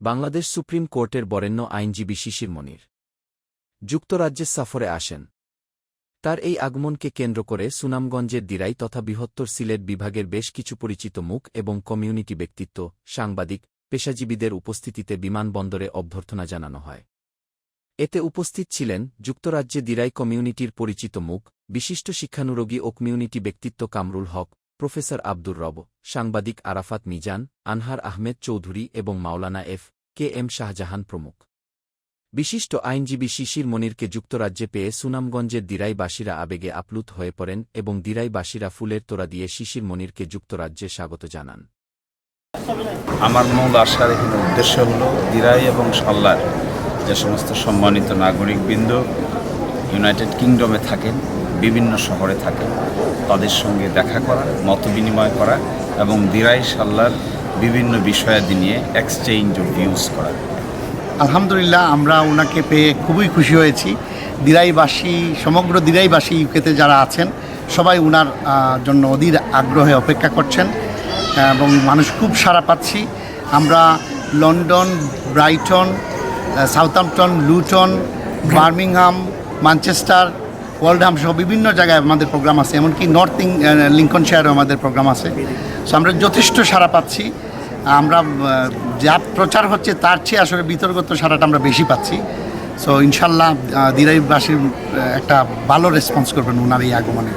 Bangladesh supreme কোর্টের বরেণ্য আইনজীবী শিশির মনির। যুক্তরাজ্যের সফরে আসেন। তার এই আগমনকে কেন্দ্র করে সুনামগঞ্জের দিরাই তথা বৃহত্তর সিলেট বিভাগের বেশ কিছু পরিচিত মুখ এবং কমিউনিটি ব্যক্তিত্ব, সাংবাদিক, পেশাজীবীদের উপস্থিতিতে বিমানবন্দরে অভ্যর্থনা জানানো হয়। এতে উপস্থিত ছিলেন যুক্তরাজ্যে দিরাই কমিউনিটির পরিচিত মুখ, বিশিষ্ট শিক্ষানুরোগী ও কমিউনিটি ব্যক্তিত্ব কামরুল হক প্রফেসর আব্দুর রব, সাংবাদিক আরাফাত মিজান, আনহার আহমেদ চৌধুরী এবং Maulana F K M Shahjahan প্রমুখ। বিশিষ্ট আইনজীবী শিশির মনিরকে যুক্তরাজ্যে পেয়ে সুনামগঞ্জের দিরাইবাসীরা আবেগে আপ্লুত হয়ে পড়েন এবং দিরাইবাসীরা ফুলের তোড়া দিয়ে শিশির মনিরকে যুক্তরাজ্যে স্বাগত জানান। আমার মূল আসার এখানে উদ্দেশ্য হল দিরাই এবং সাল্লার যে সমস্ত সম্মানিত নাগরিকবৃন্দ ইউনাইটেড কিংডমে থাকেন বিভিন্ন শহরে থাকেন তাদের সঙ্গে দেখা করা, মত বিনিময় করা এবং দিরাই সাল্লার বিভিন্ন বিষয়াদি নিয়ে এক্সচেঞ্জ অফ ভিউজ করা। আলহামদুলিল্লাহ, আমরা ওনাকে পেয়ে খুবই খুশি হয়েছি। দিরাইবাসী, সমগ্র দিরাইবাসী ইউকেতে যারা আছেন, সবাই ওনার জন্য অধীর আগ্রহে অপেক্ষা করছেন এবং মানুষ খুব সাড়া পাচ্ছি। আমরা London, Brighton Southampton, Luton, Birmingham, Manchester Oldham সহ বিভিন্ন জায়গায় আমাদের প্রোগ্রাম আছে, এমনকি নর্থ লিঙ্কন শেয়ারও আমাদের প্রোগ্রাম আছে। সো আমরা যথেষ্ট সাড়া পাচ্ছি। আমরা যা প্রচার হচ্ছে তার চেয়ে আসলে বিতর্কত সারাটা আমরা বেশি পাচ্ছি। সো ইনশাল্লাহ দিরাইবাসীর একটা ভালো রেসপন্স করবেন ওনার এই আগমনে।